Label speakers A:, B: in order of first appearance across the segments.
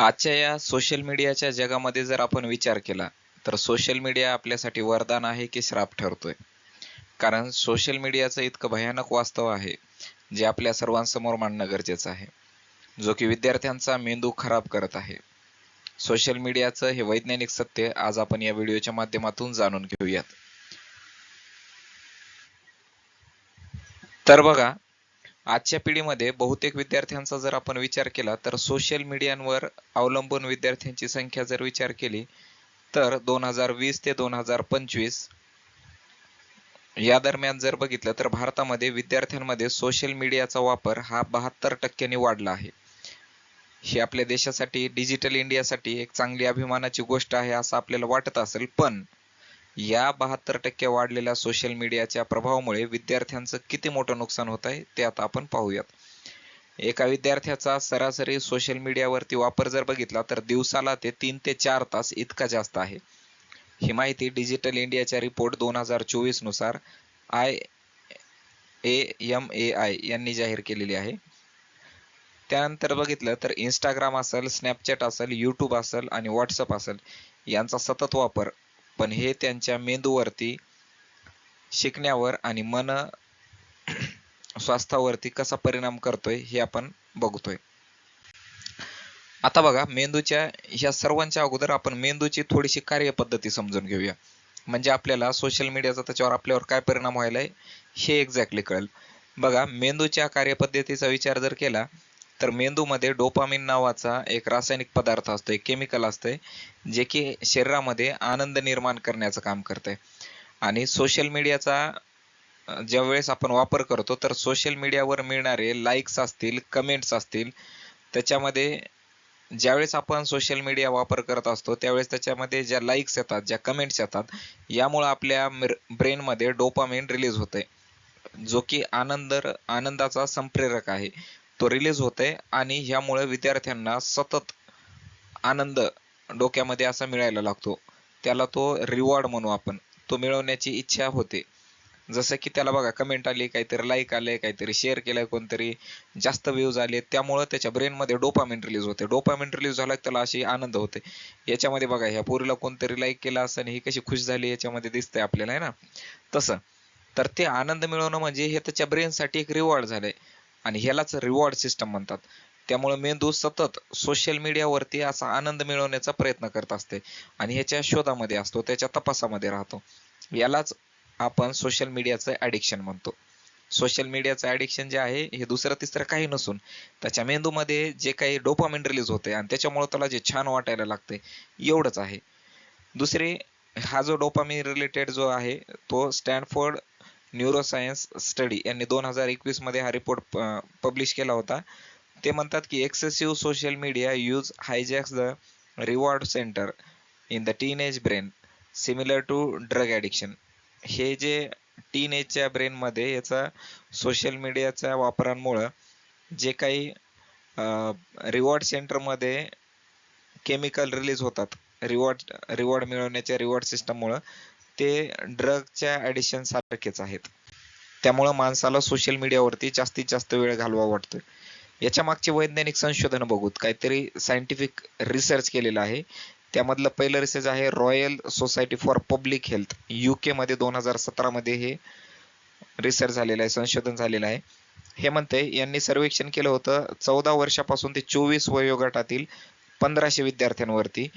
A: आजच्या या सोशल मीडियाच्या जगामध्ये जर आपण विचार केला तर सोशल मीडिया आपल्यासाठी वरदान आहे की श्राप ठरतोय. कारण सोशल मीडियाचं इतकं भयानक वास्तव आहे जे आपल्या सर्वांसमोर मांडणं गरजेचं आहे. जो की विद्यार्थ्यांचा मेंदू खराब करत आहे. सोशल मीडियाचं हे वैज्ञानिक सत्य आज आपण या व्हिडिओच्या माध्यमातून जाणून घेऊयात. तर बघा आजच्या पिढीमध्ये बहुतेक विद्यार्थ्यांचा जर आपण विचार केला तर सोशल मीडियावर अवलंबून विद्यार्थ्यांची संख्या जर विचार केली तर दोन हजार वीस ते दोन हजार पंचवीस या दरम्यान जर बघितलं तर भारतामध्ये विद्यार्थ्यांमध्ये सोशल मीडियाचा वापर हा बहात्तर टक्क्यांनी वाढला आहे. ही आपल्या देशासाठी डिजिटल इंडियासाठी एक चांगली अभिमानाची गोष्ट आहे असं आपल्याला वाटत असेल पण या बहात्तर टक्के वाढलेल्या सोशल मीडियाच्या प्रभावामुळे विद्यार्थ्यांचं किती मोठं नुकसान होत आहे ते आता आपण पाहूयात. एका विद्यार्थ्याचा सरासरी सोशल मीडियावरती वापर जर बघितला तर दिवसाला ते तीन ते चार तास इतका जास्त आहे. ही माहिती डिजिटल इंडियाच्या रिपोर्ट दोन हजार चोवीसनुसार I A M A I यांनी जाहीर केलेली आहे. त्यानंतर बघितलं तर इंस्टाग्राम असेल स्नॅपचॅट असेल यूट्यूब असेल आणि व्हॉट्सअप असेल यांचा सतत वापर पण हे त्यांच्या मेंदूवरती शिकण्यावर आणि मन स्वास्थ्यावरती कसा परिणाम करतोय हे आपण बघतोय. आता बघा मेंदूच्या ह्या सर्वांच्या अगोदर आपण मेंदूची थोडीशी कार्यपद्धती समजून घेऊया. म्हणजे आपल्याला सोशल मीडियाचा त्याच्यावर आपल्यावर काय परिणाम व्हायलाय हे एक्झॅक्टली कळेल. बघा मेंदूच्या कार्यपद्धतीचा विचार जर केला तर मेंदूमध्ये डोपामिन नावाचा एक रासायनिक पदार्थ असतो एक केमिकल असतंय जे की शरीरामध्ये आनंद निर्माण करण्याचं काम करतंय. आणि सोशल मीडियाचा ज्या वेळेस आपण वापर करतो तर सोशल मीडियावर मिळणारे लाईक्स असतील कमेंट्स असतील त्याच्यामध्ये ज्यावेळेस आपण सोशल मीडिया वापर करत असतो त्यावेळेस त्याच्यामध्ये ज्या लाईक्स येतात ज्या कमेंट्स येतात यामुळे आपल्या ब्रेनमध्ये डोपामिन रिलीज होते जो की आनंद आनंदाचा संप्रेरक आहे. तो रिलीज होते आणि ह्यामुळे विद्यार्थ्यांना सतत आनंद डोक्यामध्ये असा मिळायला लागतो. त्याला तो रिवॉर्ड म्हणू आपण. तो मिळवण्याची इच्छा होते. जसं की त्याला बघा कमेंट आली काहीतरी लाईक आले काहीतरी शेअर केलंय कोणतरी जास्त व्ह्यूज आले. त्यामुळं त्याच्या ब्रेनमध्ये डोपामेंट रिलीज होते. डोपामेंट रिलीज झाला की त्याला अशी आनंद होते. याच्यामध्ये बघा ह्या पोरीला कोणतरी लाईक केला असं ही कशी खुश झाली याच्यामध्ये दिसतंय आपल्याला आहे ना? तसं. तर ते आनंद मिळवणं म्हणजे हे त्याच्या ब्रेनसाठी एक रिवॉर्ड झालंय. आणि ह्यालाच रिवॉर्ड सिस्टम म्हणतात. त्यामुळे मेंदू सतत सोशल मीडियावरती असा आनंद मिळवण्याचा प्रयत्न करत असते आणि ह्याच्या शोधामध्ये असतो त्याच्या तपासामध्ये राहतो. यालाच आपण सोशल मीडियाचं ॲडिक्शन म्हणतो. सोशल मीडियाचं ॲडिक्शन जे आहे हे दुसरं तिसरं काही नसून त्याच्या मेंदूमध्ये जे काही डोपामिन रिलीज होते आणि त्याच्यामुळे त्याला जे छान वाटायला लागते एवढंच आहे. दुसरे हा जो डोपामिन रिलेटेड जो आहे तो स्टॅनफोर्ड न्यूरोसायन्स स्टडी यांनी दोन हजार एकवीसमध्ये हा रिपोर्ट पब्लिश केला होता. ते म्हणतात की excessive social media use hijacks the reward centre in the teenage brain similar to drug addiction हे जे टीन एजच्या ब्रेनमध्ये याचा सोशल मीडियाच्या वापरांमुळं जे काही रिवॉर्ड सेंटरमध्ये केमिकल रिलीज होतात रिवॉर्ड रिवॉर्ड मिळवण्याच्या रिवॉर्ड सिस्टममुळं ते ड्रगच्या ॲडिशन सारखेच आहेत. त्यामुळं माणसाला सोशल मीडियावरती जास्तीत जास्त वेळ घालवा वाटतोय. याच्या मागचे वैज्ञानिक संशोधन बघूत काहीतरी सायंटिफिक रिसर्च केलेलं आहे. त्यामधलं पहिलं रिसर्च आहे Royal Society for Public Health UK मध्ये दोन हजार सतरा मध्ये हे रिसर्च झालेलं आहे संशोधन झालेलं आहे. हे म्हणते यांनी सर्वेक्षण केलं होतं चौदा वर्षापासून ते चोवीस वयोगटातील पंधराशे विद्यार्थ्यांवरती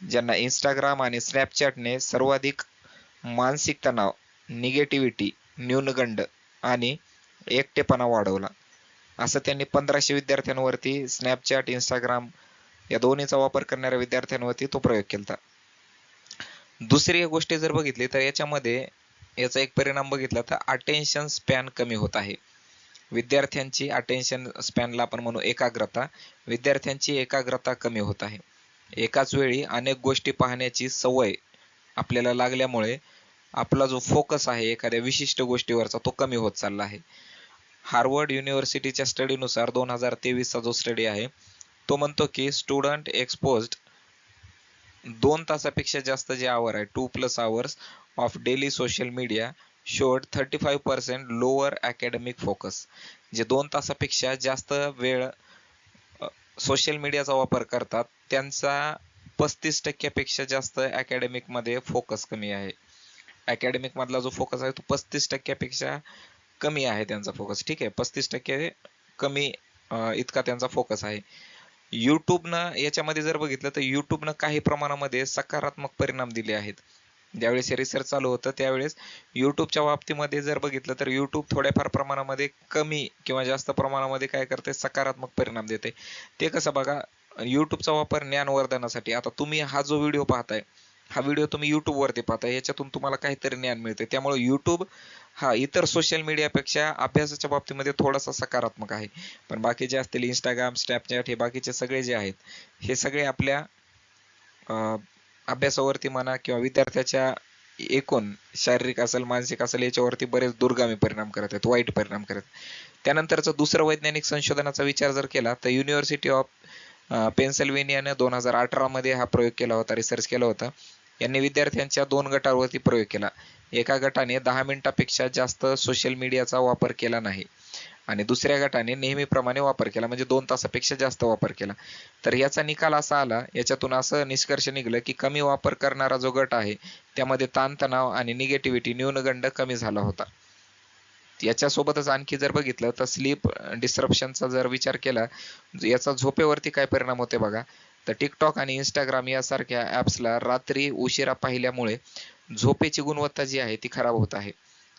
A: ज्यांना इंस्टाग्राम आणि स्नॅपचॅटने सर्वाधिक मानसिक तणाव निगेटिव्हिटी न्यूनगंड आणि एकटेपणा वाढवला. असं त्यांनी पंधराशे विद्यार्थ्यांवरती स्नॅपचॅट इंस्टाग्राम या दोन्हीचा वापर करणाऱ्या विद्यार्थ्यांवरती तो प्रयोग केला दुसरी गोष्ट जर बघितली तर याच्यामध्ये याचा एक परिणाम बघितला तर अटेन्शन स्पॅन कमी होत आहे. विद्यार्थ्यांची अटेन्शन स्पॅनला आपण म्हणू एकाग्रता. विद्यार्थ्यांची एकाग्रता कमी होत आहे. एकाच वेळी अनेक गोष्टी पाहण्याची सवय आपल्याला लागल्यामुळे आपला जो फोकस आहे एखाद्या विशिष्ट गोष्टीवरचा तो कमी होत चालला आहे. हार्वर्ड युनिव्हर्सिटीच्या स्टडीनुसार दोन हजार तेवीसचा जो स्टडी आहे तो म्हणतो की स्टुडंट एक्सपोज दोन तासापेक्षा जास्त जे आवर आहे two plus hours of daily social media showed thirty five percent lower academic focus जे दोन तासापेक्षा जास्त वेळ सोशल मीडियाचा वापर करतात त्यांचा पस्तीस टक्क्यापेक्षा जास्त अकॅडमिकमध्ये फोकस कमी आहे. Academic मधला जो फोकस आहे तो पस्तीस टक्क्यापेक्षा कमी आहे त्यांचा फोकस ठीक आहे? पस्तीस टक्के कमी इतका त्यांचा फोकस आहे. युट्यूबनं याच्यामध्ये जर बघितलं तर युट्यूबनं काही प्रमाणामध्ये सकारात्मक परिणाम दिले आहेत. ज्यावेळेस हे रिसर्च चालू होतं त्यावेळेस युट्यूबच्या बाबतीमध्ये जर बघितलं तर युट्यूब थोड्याफार प्रमाणामध्ये कमी किंवा जास्त प्रमाणामध्ये काय करते? सकारात्मक परिणाम देते. ते कसं बघा युट्यूबचा वापर ज्ञानवर्धनासाठी. आता तुम्ही हा जो व्हिडिओ पाहताय हा व्हिडिओ तुम्ही युट्यूबवरती पाहताय याच्यातून तुम्हाला काहीतरी ज्ञान मिळते त्यामुळे युट्यूब हा इतर सोशल मीडियापेक्षा अभ्यासाच्या बाबतीमध्ये थोडासा सकारात्मक आहे. पण बाकी जे असतील इंस्टाग्राम स्नॅपचॅट हे बाकीचे सगळे जे आहेत हे सगळे आपल्या अं, अभ्यासावरती म्हणा किंवा विद्यार्थ्याच्या एकूण शारीरिक असेल मानसिक असेल याच्यावरती बरेच दुर्गामी परिणाम करत आहेत वाईट परिणाम करत आहेत. दुसरा दुसरं वैज्ञानिक संशोधनाचा विचार जर केला तर युनिव्हर्सिटी ऑफ पेन्सिल्व्हेनियाने दोन हजार अठरामध्ये हा प्रयोग केला होता रिसर्च केला होता. यांनी विद्यार्थ्यांच्या दोन गटांवरती प्रयोग केला. एका गटाने दहा मिनिटापेक्षा जास्त सोशल मीडियाचा वापर केला नाही. आणि दुसऱ्या गटाने नेहमीप्रमाणे वापर केला म्हणजे दोन तासापेक्षा जास्त वापर केला. तर याचा निकाल असा आला याच्यातून असं निष्कर्ष निघलं की कमी वापर करणारा जो गट आहे त्यामध्ये ताणतणाव आणि निगेटिव्हिटी न्यूनगंड कमी झाला होता. याच्यासोबतच आणखी जर बघितलं तर स्लीप डिस्टरप्शनचा जर विचार केला याचा झोपेवरती काय परिणाम होते बघा? तर टिकटॉक आणि इंस्टाग्राम यासारख्या ॲप्सला रात्री उशिरा पाहिल्यामुळे झोपेची गुणवत्ता जी आहे ती खराब होत आहे.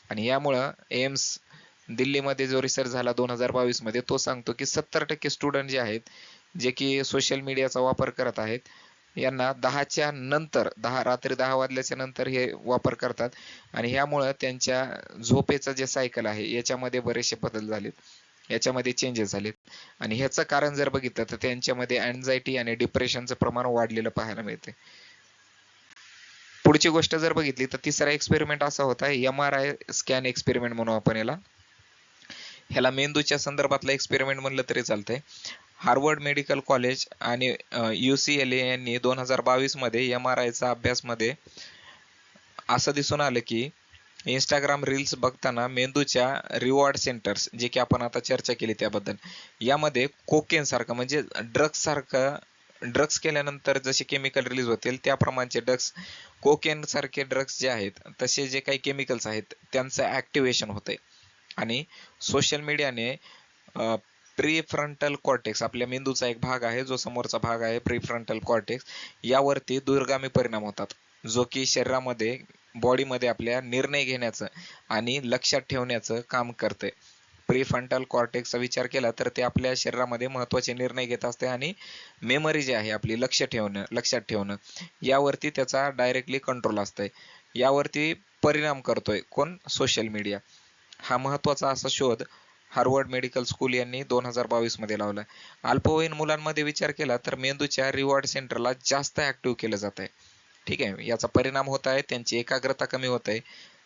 A: आणि यामुळं एम्स दिल्लीमध्ये जो रिसर्च झाला दोन हजार बावीसमध्ये तो सांगतो की सत्तर टक्के स्टुडंट जे आहेत जे की सोशल मीडियाचा वापर करत आहेत यांना दहाच्या नंतर दहा रात्री दहा वाजल्याच्या नंतर हे वापर करतात. आणि ह्यामुळं त्यांच्या झोपेचं जे सायकल आहे याच्यामध्ये बरेचसे बदल झालेत. याच्यामध्ये चेंजेस झालेत. आणि ह्याचं कारण जर बघितलं तर त्यांच्यामध्ये अँझायटी आणि डिप्रेशनचं प्रमाण वाढलेलं पाहायला मिळते पुढची गोष्ट जर बघितली तर तिसरा एक्सपेरिमेंट असा होता M R I scan experiment म्हणू आपण याला. ह्याला मेंदूच्या संदर्भातला एक्सपेरिमेंट म्हणलं तरी चालतंय. हार्वर्ड मेडिकल कॉलेज आणि यू सी एल ए यांनी दोन हजार बावीसमध्ये एम आर आयचा अभ्यासमध्ये असं दिसून आलं की इंस्टाग्राम रील्स बघताना मेंदूच्या रिवॉर्ड सेंटर्स जे की आपण आता चर्चा केली त्याबद्दल यामध्ये कोकेन सारखं म्हणजे ड्रग्स सारखं ड्रग्स केल्यानंतर जसे केमिकल रिलीज होतील त्याप्रमाणचे ड्रग्स कोकेन सारखे ड्रग्स जे आहेत तसे जे काही केमिकल्स आहेत त्यांचं ऍक्टिव्हेशन होतंय. आणि सोशल मीडियाने प्रीफ्रंटल कॉर्टेक्स आपल्या मेंदूचा एक भाग आहे जो समोरचा भाग आहे प्रीफ्रंटल कॉर्टेक्स यावरती दूरगामी परिणाम होतात. जो की शरीरामध्ये बॉडीमध्ये आपल्या निर्णय घेण्याचं आणि लक्षात ठेवण्याचं काम करते. प्रीफ्रंटल कॉर्टेक्सचा विचार केला तर ते आपल्या शरीरामध्ये महत्त्वाचे निर्णय घेत असते आणि मेमरी जी आहे आपली लक्ष ठेवणं लक्षात ठेवणं यावरती त्याचा डायरेक्टली कंट्रोल असतंय. यावरती परिणाम करतोय कोण? सोशल मीडिया हा महत्त्वाचा असा शोध हार्वर्ड मेडिकल स्कूल यांनी दोन हजार बावीसमध्ये आहे अल्पवयीन मुलांमध्ये विचार केला तर मेंदूच्या रिवॉर्ड सेंटरला जास्त ऍक्टिव्ह केलं जात आहे ठीक आहे याचा परिणाम होत आहे त्यांची एकाग्रता कमी होत आहे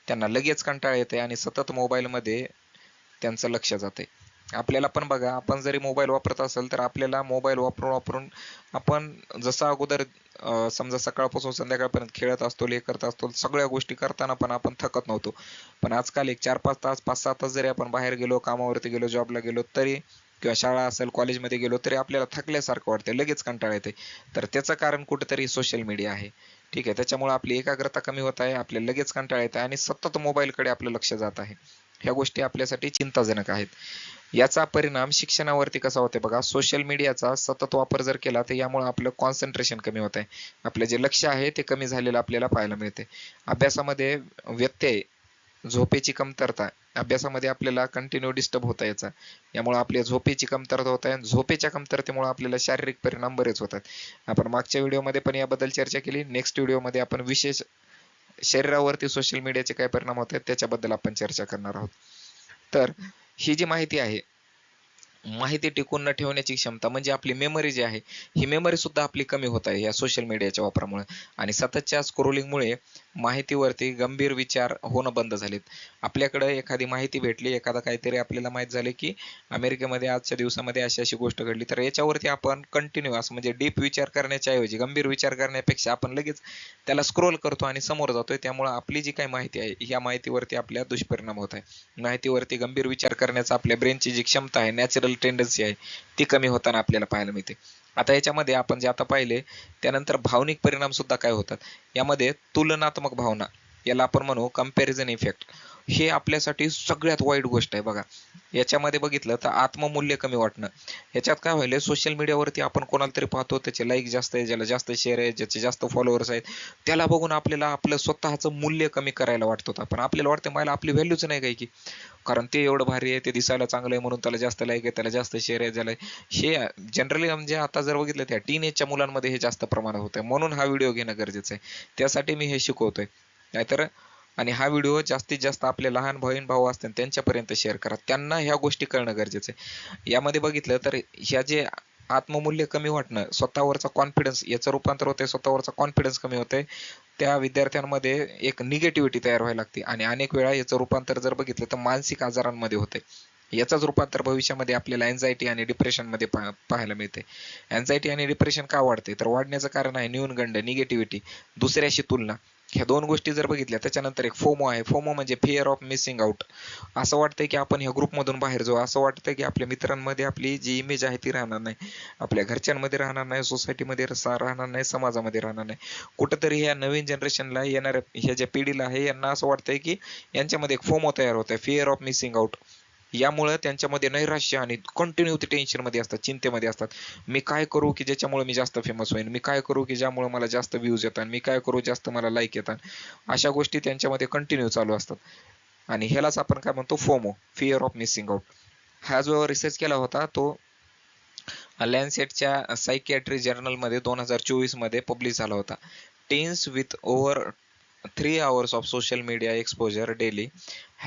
A: त्यांना लगेच कंटाळा येते आणि सतत मोबाईलमध्ये त्यांचं लक्ष जाते आपल्याला पण बघा आपण जरी मोबाईल वापरत असेल तर आपल्याला मोबाईल वापरून वापरून आपण जसा अगोदर समजा सकाळपासून संध्याकाळपर्यंत खेळत असतो हे करत असतो सगळ्या गोष्टी करताना पण आपण थकत नव्हतो. पण आजकाल एक चार पाच तास पाच सहा तास जरी आपण बाहेर गेलो कामावरती गेलो जॉबला गेलो तरी किंवा शाळा असेल कॉलेजमध्ये गेलो तरी आपल्याला थकल्यासारखं वाटतं लगेच कंटाळा येते तर त्याचं कारण कुठेतरी सोशल मीडिया आहे. ठीक आहे त्याच्यामुळे आपली एकाग्रता कमी होत आहे आपल्याला लगेच कंटाळा येत आहे आणि सतत मोबाईलकडे आपलं लक्ष जात आहे. ह्या गोष्टी आपल्यासाठी चिंताजनक आहेत. याचा परिणाम शिक्षणावरती कसा होते बघा सोशल मीडियाचा सतत वापर जर केला तर यामुळे आपलं कॉन्सन्ट्रेशन कमी होत आहे आपलं जे लक्ष आहे ते कमी झालेलं आपल्याला पाहायला मिळते अभ्यासामध्ये व्यत्यय झोपेची कमतरता अभ्यासामध्ये आपल्याला कंटिन्यू डिस्टर्ब होता याचा. यामुळे आपल्या झोपेची कमतरता होत आहे. झोपेच्या कमतरतेमुळे आपल्याला शारीरिक परिणाम बरेच होतात. आपण मागच्या व्हिडिओमध्ये पण याबद्दल चर्चा केली. नेक्स्ट व्हिडिओमध्ये आपण विशेष शरीरावरती सोशल मीडियाचे काय परिणाम होत आहेत त्याच्याबद्दल आपण चर्चा करणार आहोत. तर ही जी माहिती आहे माहिती टिकून न ठेवण्याची क्षमता म्हणजे आपली मेमरी जी आहे ही मेमरी सुद्धा आपली कमी होत आहे या सोशल मीडियाच्या वापरामुळे. आणि सततच्या स्क्रोलिंगमुळे माहितीवरती गंभीर विचार होणं बंद झालेत. आपल्याकडे एखादी माहिती भेटली एखादा काहीतरी आपल्याला माहीत झाले की अमेरिकेमध्ये आजच्या दिवसामध्ये अशी अशी गोष्ट घडली तर याच्यावरती आपण कंटिन्यू असं म्हणजे डीप विचार करण्याच्या ऐवजी गंभीर विचार करण्यापेक्षा आपण लगेच त्याला स्क्रोल करतो आणि समोर जातोय. त्यामुळे आपली जी काही माहिती आहे या माहितीवरती आपल्या दुष्परिणाम होत आहे माहितीवरती गंभीर विचार करण्याचा आपल्या ब्रेनची जी क्षमता आहे नॅचरल टेंडन्सी आहे ती कमी होताना आपल्याला पाहायला मिळते. आता याच्यामध्ये आपण जे आता पाहिले त्यानंतर भावनिक परिणाम सुद्धा काय होतात? यामध्ये तुलनात्मक भावना. याला आपण म्हणू कंपॅरिझन इफेक्ट हे आपल्यासाठी सगळ्यात वाईट गोष्ट आहे बघा. याच्यामध्ये बघितलं तर आत्ममूल्य कमी वाटणं. याच्यात काय व्हायलंय? सोशल मीडियावरती आपण कोणाला तरी पाहतो त्याचे लाईक जास्त आहे ज्याला जास्त शेअर आहे ज्याचे जास्त फॉलोअर्स आहेत त्याला बघून आपल्याला आपलं स्वतःचं मूल्य कमी करायला वाटतो. पण आपल्याला वाटतं मला आपली व्हॅल्यूच नाही काही की. कारण ते एवढं भारी आहे ते दिसायला चांगलं आहे म्हणून त्याला जास्त लाईक आहे त्याला जास्त शेअर आहे ज्याला हे जनरली म्हणजे आता जर बघितलं त्या टीन एजच्या मुलांमध्ये हे जास्त प्रमाणात होतं म्हणून हा व्हिडिओ घेणं गरजेचं आहे. त्यासाठी मी हे शिकवतोय. नाहीतर आणि हा व्हिडिओ जास्तीत जास्त आपले लहान बहीण भाऊ असतील त्यांच्यापर्यंत शेअर करा. त्यांना ह्या गोष्टी कळणं गरजेचं आहे. यामध्ये बघितलं तर ह्या जे आत्ममूल्य कमी वाटणं स्वतःवरचा कॉन्फिडन्स याचं रूपांतर होतंय स्वतःवरचा कॉन्फिडन्स कमी होतंय. त्या विद्यार्थ्यांमध्ये एक निगेटिव्हिटी तयार व्हायला लागते. आणि अनेक वेळा याचं रूपांतर जर बघितलं तर मानसिक आजारांमध्ये होते याचाच रूपांतर भविष्यामध्ये आपल्याला अँझायटी आणि डिप्रेशनमध्ये पा पाहायला मिळते अँझायटी आणि डिप्रेशन का वाढते तर वाढण्याचं कारण आहे न्यूनगंड निगेटिव्हिटी दुसऱ्याशी तुलना. ह्या दोन गोष्टी जर बघितल्या त्याच्यानंतर एक फोमो आहे. फोमो म्हणजे फिअर ऑफ मिसिंग आउट असं वाटतंय की आपण ह्या ग्रुपमधून बाहेर जाऊ. असं वाटतंय की आपल्या मित्रांमध्ये आपली जी इमेज आहे ती राहणार नाही. आपल्या घरच्यांमध्ये राहणार नाही सोसायटीमध्ये राहणार नाही समाजामध्ये राहणार नाही. कुठंतरी ह्या नवीन जनरेशनला येणाऱ्या ह्या ज्या पिढीला आहे यांना असं वाटतंय की यांच्यामध्ये एक फोमो तयार होत आहे फिअर ऑफ मिसिंग आउट यामुळं त्यांच्यामध्ये नैराश्य आणि कंटिन्यू ते टेन्शनमध्ये असतात चिंतेमध्ये असतात. मी काय करू की ज्याच्यामुळे मी जास्त फेमस होईन? मी काय करू की ज्यामुळे मला जास्त व्ह्यूज येतात? मी काय करू जास्त मला लाईक येतात? अशा गोष्टी त्यांच्यामध्ये कंटिन्यू चालू असतात. आणि ह्यालाच आपण काय म्हणतो? FOMO fear of missing out हा जो रिसर्च केला होता तो लँडसेटच्या सायकॅट्री जर्नलमध्ये दोन हजार चोवीसमध्ये पब्लिश झाला होता. Teens with over three hours of social media exposure daily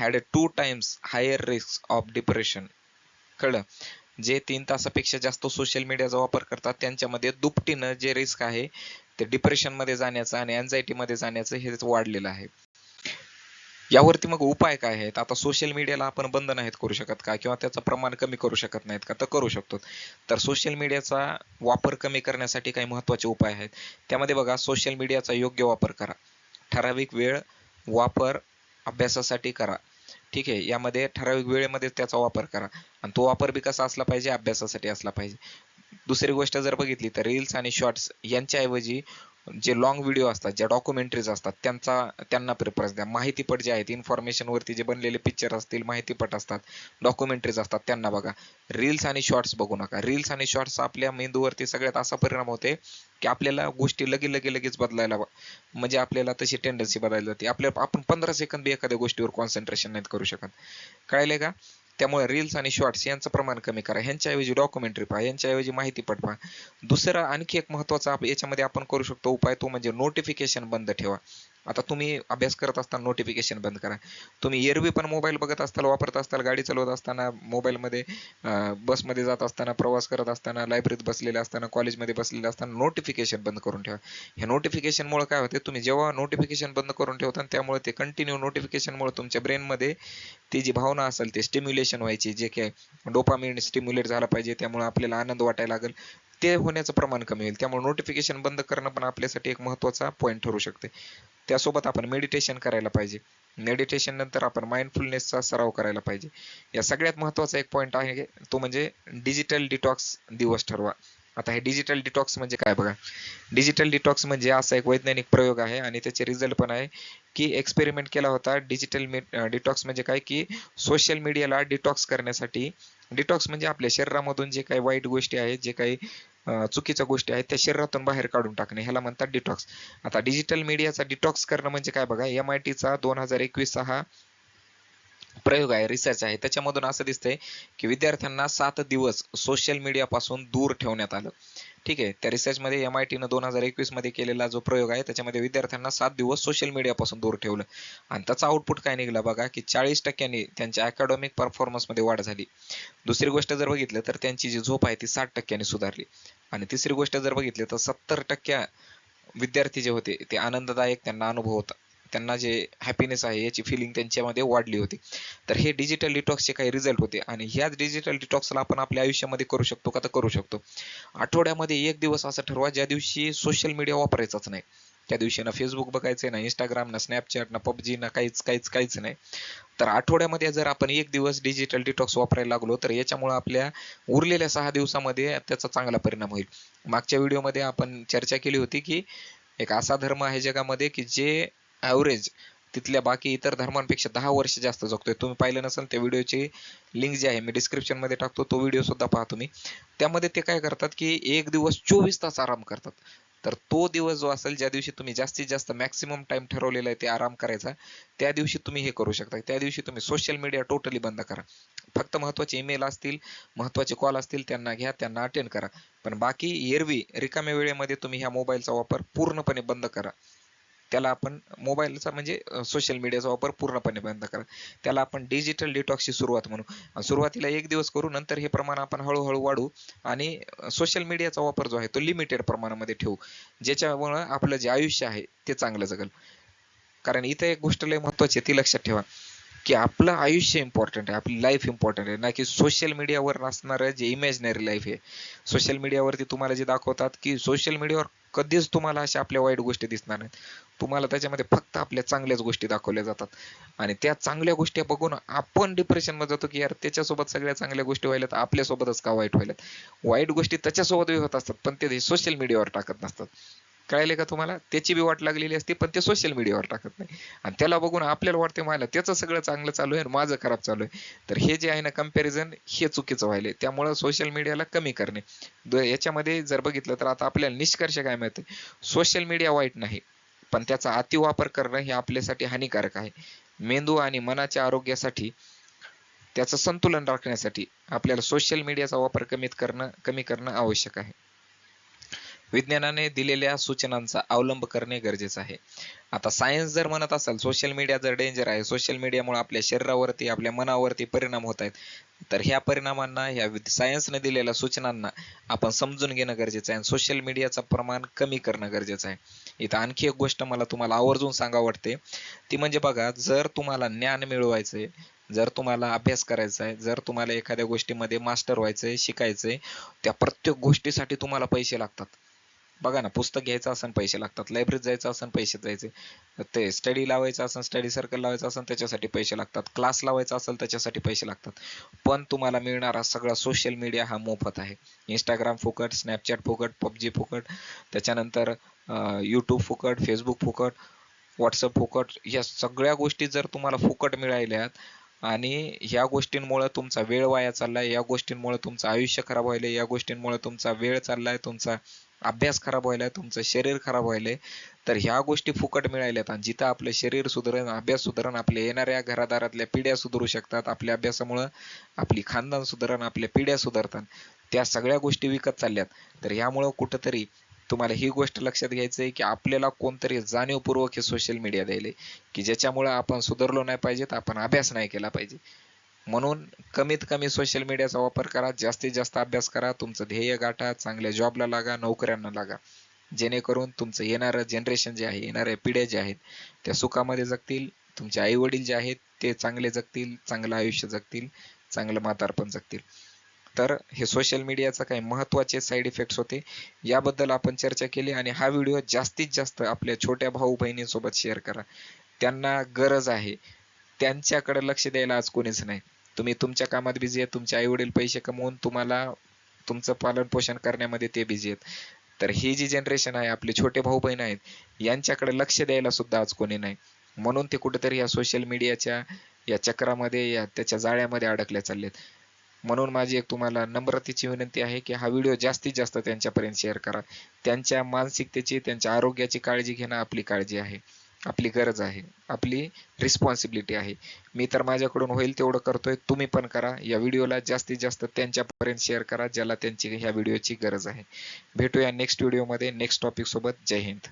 A: had two times higher risk of depression. कळलं? जे तीन तासापेक्षा जास्त सोशल मीडियाचा वापर करतात त्यांच्यामध्ये दुपटीनं जे रिस्क आहे ते डिप्रेशनमध्ये जाण्याचं आणि अँझायटी मध्ये जाण्याचं हे वाढलेलं आहे. यावरती मग उपाय काय आहेत? आता सोशल मीडियाला आपण बंद नाहीत करू शकत का? किंवा त्याचं प्रमाण कमी करू शकत नाहीत का? तर करू शकतो. तर सोशल मीडियाचा वापर कमी करण्यासाठी काही महत्त्वाचे उपाय आहेत. त्यामध्ये बघा सोशल मीडियाचा योग्य वापर करा. ठराविक वेळ वापर अभ्यासासाठी करा. ठीक आहे? यामध्ये ठराविक वेळेमध्ये त्याचा वापर करा. आणि तो वापर बी कसा असला पाहिजे अभ्यासासाठी असला पाहिजे. दुसरी गोष्ट जर बघितली तर रील्स आणि शॉर्ट्स यांच्याऐवजी जे लॉंग व्हिडिओ असतात ज्या डॉक्युमेंटरीज असतात त्यांचा त्यांना प्रेफरन्स द्या. माहितीपट जे आहेत इन्फॉर्मेशन वरती जे बनलेले पिक्चर असतील माहितीपट असतात डॉक्युमेंटरीज असतात त्यांना बघा. रील्स आणि शॉर्ट्स बघू नका. रील्स आणि शॉर्ट्स आपल्या मेंदूवरती सगळ्यात असा परिणाम होते की आपल्याला गोष्टी लगे लगे लगेच बदलायला म्हणजे आपल्याला तशी टेंडन्सी बदलायला जाते. आपल्या आपण पंधरा सेकंद बी एखाद्या गोष्टीवर कॉन्सन्ट्रेशन नाही करू शकत. कळले का? त्यामुळे रील्स आणि शॉर्ट्स यांचं प्रमाण कमी करा. ह्यांच्याऐवजी डॉक्युमेंटरी पहा यांच्याऐवजी माहितीपट पहा. दुसरा आणखी एक महत्त्वाचा याच्यामध्ये आपण करू शकतो उपाय तो म्हणजे नोटिफिकेशन बंद ठेवा. आता तुम्ही अभ्यास करत असताना नोटिफिकेशन बंद करा. तुम्ही एरवी पण मोबाईल बघत असताल वापरत असताल गाडी चालवत असताना मोबाईलमध्ये बसमध्ये जात असताना प्रवास करत असताना लायब्ररीत बसलेले असताना कॉलेजमध्ये बसलेले असताना नोटिफिकेशन बंद करून ठेवा. ह्या नोटिफिकेशनमुळे काय होते तुम्ही जेव्हा नोटिफिकेशन बंद करून ठेवता त्यामुळे ते कंटिन्यू नोटिफिकेशनमुळे तुमच्या ब्रेनमध्ये ती जी भावना असेल ते स्टिम्युलेशन व्हायची जे काय डोपामिन स्टिम्युलेट झाला पाहिजे त्यामुळे आपल्याला आनंद वाटायला लागेल ते होण्याचं प्रमाण कमी होईल. त्यामुळे नोटिफिकेशन बंद करणं पण आपल्यासाठी एक महत्त्वाचा पॉईंट ठरू शकते. त्यासोबत आपण मेडिटेशन करायला पाहिजे. मेडिटेशन नंतर आपण माइंडफुलनेसचा सराव करायला पाहिजे. या सगळ्यात महत्त्वाचा एक पॉईंट आहे तो म्हणजे डिजिटल डिटॉक्स दिवस ठरवा. आता हे डिजिटल डिटॉक्स म्हणजे काय बघा? डिजिटल डिटॉक्स म्हणजे असा एक वैज्ञानिक प्रयोग आहे आणि त्याचे रिझल्ट पण आहे की एक्सपेरिमेंट केला होता डिजिटल डिटॉक्स म्हणजे काय की सोशल मीडियाला डिटॉक्स करण्यासाठी. डिटॉक्स म्हणजे आपल्या शरीरामधून जे काही वाईट गोष्टी आहेत जे काही चुकीच्या गोष्टी आहेत त्या शरीरातून बाहेर काढून टाकणे ह्याला म्हणतात डिटॉक्स आता डिजिटल मीडियाचा डिटॉक्स करणं म्हणजे काय बघा एम आय टीचा दोन हजार एकवीसचा हा प्रयोग आहे रिसर्च आहे. त्याच्यामधून असं दिसतंय की विद्यार्थ्यांना सात दिवस सोशल मीडिया पासून दूर ठेवण्यात आलं. ठीक आहे. त्या रिसर्चमध्ये एम आय टीनं दोन हजार एकवीसमध्ये केलेला जो प्रयोग आहे त्याच्यामध्ये विद्यार्थ्यांना सात दिवस सोशल मीडियापासून दूर ठेवलं. आणि त्याचा आउटपुट काय निघाला बघा की चाळीस टक्क्यांनी त्यांच्या अकॅडमिक परफॉर्मन्समध्ये वाढ झाली. दुसरी गोष्ट जर बघितलं तर त्यांची जी झोप आहे ती साठ टक्क्यांनी सुधारली. आणि तिसरी गोष्ट जर बघितली तर सत्तर टक्क्या विद्यार्थी जे होते ते आनंददायक त्यांना अनुभव होता. त्यांना जे हॅपीनेस आहे याची फिलिंग त्यांच्यामध्ये वाढली होती. तर हे डिजिटल डिटॉक्सचे काही रिझल्ट होते आणि ह्याच डिजिटल डिटॉक्सला आपण आपल्या आयुष्यामध्ये करू शकतो का? तर करू शकतो. आठवड्यामध्ये एक दिवस असा ठरवा ज्या दिवशी सोशल मीडिया वापरायचाच नाही. त्या दिवशी ना फेसबुक बघायचं ना इंस्टाग्राम ना स्नॅपचॅट ना पबजी ना काहीच काहीच काहीच नाही. तर आठवड्यामध्ये जर आपण एक दिवस डिजिटल डिटॉक्स वापरायला लागलो तर याच्यामुळे आपल्या उरलेल्या सहा दिवसामध्ये त्याचा चांगला परिणाम होईल. मागच्या व्हिडिओमध्ये आपण चर्चा केली होती की एक असा धर्म आहे जगामध्ये की जे ॲव्हरेज तिथल्या बाकी इतर धर्मांपेक्षा दहा वर्ष जास्त जगतोय. तुम्ही पाहिलं नसेल त्या व्हिडिओची लिंक जी आहे मी डिस्क्रिप्शनमध्ये टाकतो तो व्हिडिओ सुद्धा पहा तुम्ही. त्यामध्ये ते काय करतात की एक दिवस चोवीस तास आराम करतात. तर तो दिवस जो असेल ज्या दिवशी तुम्ही जास्तीत जास्त मॅक्सिमम टाइम ठरवलेला आहे ते आराम करायचा त्या दिवशी तुम्ही हे करू शकता. त्या दिवशी तुम्ही सोशल मीडिया टोटली बंद करा. फक्त महत्त्वाचे ईमेल असतील महत्त्वाचे कॉल असतील त्यांना घ्या त्यांना अटेंड करा. पण बाकी एरवी रिकाम्या वेळेमध्ये तुम्ही ह्या मोबाईलचा वापर पूर्णपणे बंद करा. त्याला आपण मोबाईलचा म्हणजे सोशल मीडियाचा वापर पूर्णपणे बंद करा. त्याला आपण डिजिटल डिटॉक्सची सुरुवात म्हणू. सुरुवातीला एक दिवस करू नंतर हे प्रमाण आपण हळूहळू वाढू आणि सोशल मीडियाचा वापर जो आहे तो लिमिटेड प्रमाणामध्ये ठेवू. ज्याच्यामुळं आपलं जे आयुष्य आहे ते चांगलं जगल. कारण इथं एक गोष्ट लय महत्वाची आहे ती लक्षात ठेवा. की आपलं आयुष्य इम्पॉर्टंट आहे आपली लाईफ इम्पॉर्टंट आहे. ना की सोशल मीडियावर नसणारं जे इमॅजिनरी लाईफ आहे. सोशल मीडियावरती तुम्हाला जे दाखवतात की सोशल मीडियावर कधीच तुम्हाला अशा आपल्या वाईट गोष्टी दिसणार नाहीत. तुम्हाला त्याच्यामध्ये फक्त आपल्या चांगल्याच गोष्टी दाखवल्या जातात. आणि त्या चांगल्या गोष्टी बघून आपण डिप्रेशनमध्ये जातो की यार त्याच्यासोबत सगळ्या चांगल्या गोष्टी व्हायल्यात आपल्यासोबतच का वाईट व्हायल्यात? वाईट गोष्टी त्याच्यासोबतही होत असतात पण ते सोशल मीडियावर टाकत नसतात. कळायले का तुम्हाला? त्याची बी वाट लागलेली असते पण ते सोशल मीडियावर टाकत नाही. आणि त्याला बघून आपल्याला वाटते मला त्याचं सगळं चांगलं चालू आहे आणि माझं खराब चालू आहे. तर हे जे आहे ना कंपॅरिझन हे चुकीचं व्हायले त्यामुळं सोशल मीडियाला कमी करणे. याच्यामध्ये जर बघितलं तर आता आपल्याला निष्कर्ष काय मिळते सोशल मीडिया वाईट नाही पण त्याचा अतिवापर करणं हे आपल्यासाठी हानिकारक आहे. मेंदू आणि मनाच्या आरोग्यासाठी त्याचं संतुलन राखण्यासाठी आपल्याला सोशल मीडियाचा वापर कमीत करणं कमी करणं आवश्यक आहे. विज्ञानाने दिलेल्या सूचनांचा अवलंब करणे गरजेचं आहे. आता सायन्स जर म्हणत असाल सोशल मीडिया जर डेंजर आहे सोशल मीडियामुळे आपल्या शरीरावरती आपल्या मनावरती परिणाम होत आहेत. तर ह्या परिणामांना ह्या सायन्सने दिलेल्या सूचनांना आपण समजून घेणं गरजेचं आहे. आणि सोशल मीडियाचं प्रमाण कमी करणं गरजेचं आहे. इथं आणखी एक गोष्ट मला तुम्हाला आवर्जून सांगा वाटते ती म्हणजे बघा जर तुम्हाला ज्ञान मिळवायचंय जर तुम्हाला अभ्यास करायचा आहे जर तुम्हाला एखाद्या गोष्टीमध्ये मास्टर व्हायचंय शिकायचंय त्या प्रत्येक गोष्टीसाठी तुम्हाला पैसे लागतात. बघा ना पुस्तक घ्यायचं असेल पैसे लागतात. लायब्ररीत जायचं असेल पैसे जायचे. ते स्टडी लावायचं असेल स्टडी सर्कल लावायचं असेल त्याच्यासाठी पैसे लागतात. क्लास लावायचा असेल त्याच्यासाठी पैसे लागतात. पण तुम्हाला मिळणारा सगळा सोशल मीडिया हा मोफत आहे. इंस्टाग्राम फुकट स्नॅपचॅट फुकट पबजी फुकट त्याच्यानंतर यूट्यूब फुकट फेसबुक फुकट व्हॉट्सअप फुकट या सगळ्या गोष्टी जर तुम्हाला फुकट मिळाल्यात आणि ह्या गोष्टींमुळे तुमचा वेळ वाया चाललाय या गोष्टींमुळे तुमचं आयुष्य खराब व्हायलंय या गोष्टींमुळे तुमचा वेळ चाललाय तुमचा अभ्यास खराब व्हायलाय तुमचं शरीर खराब व्हायलंय तर ह्या गोष्टी फुकट मिळाल्यात आणि जिथं आपलं शरीर सुधरण अभ्यास सुधरण आपल्या येणाऱ्या घरादारातल्या पिढ्या सुधरू शकतात आपल्या अभ्यासामुळं आपली खानदान सुधरण आपल्या पिढ्या सुधारतात त्या सगळ्या गोष्टी विकत चालल्यात. तर ह्यामुळं कुठंतरी तुम्हाला ही गोष्ट लक्षात घ्यायचं आहे की आपल्याला कोणतरी जाणीवपूर्वक हे सोशल मीडिया द्यायले की ज्याच्यामुळे आपण सुधारलो नाही पाहिजेत आपण अभ्यास नाही केला पाहिजे. म्हणून कमीत कमी सोशल मीडियाचा वापर करा जास्तीत जास्त अभ्यास करा तुमचं ध्येय गाठा चांगल्या जॉबला लागा नोकऱ्यांना लागा. जेणेकरून तुमचं येणारं जनरेशन जे आहे येणाऱ्या पिढ्या ज्या आहेत त्या सुखामध्ये जगतील तुमचे आई वडील जे आहेत ते चांगले जगतील चांगलं आयुष्य जगतील चांगलं म्हातारपण जगतील. तर हे सोशल मीडियाचा काही महत्त्वाचे साईड इफेक्ट्स होते. याबद्दल आपण चर्चा केली आणि हा व्हिडिओ जास्तीत जास्त आपल्या छोट्या भाऊ बहिणींसोबत शेअर करा. त्यांना गरज आहे. त्यांच्याकडे लक्ष द्यायला आज कोणीच नाही. तुम्ही तुमच्या कामात बिझी आहेत तुमचे आई वडील पैसे कमवून तुम्हाला तुमचं पालन पोषण करण्यामध्ये ते बिझी आहेत. तर ही जी जनरेशन आहे आपले छोटे भाऊ बहीण आहेत यांच्याकडे लक्ष द्यायला सुद्धा आज कोणी नाही. म्हणून ते कुठेतरी या सोशल मीडियाच्या या चक्रामध्ये या त्याच्या जाळ्यामध्ये अडकल्या चाललेत. म्हणून माझी एक तुम्हाला नम्रतेची विनंती आहे की हा व्हिडिओ जास्तीत जास्त त्यांच्यापर्यंत शेअर करा. त्यांच्या मानसिकतेची त्यांच्या आरोग्याची काळजी घेणं आपली काळजी आहे आपली गरज आहे आपली रिस्पॉन्सिबिलिटी आहे. मी तर माझ्याकडून होईल तेवढं करतोय तुम्ही पण करा. या व्हिडिओला जास्तीत जास्त त्यांच्यापर्यंत शेअर करा ज्याला त्यांची ह्या व्हिडिओची गरज आहे. भेटूया नेक्स्ट व्हिडिओमध्ये नेक्स्ट टॉपिक सोबत. जय हिंद.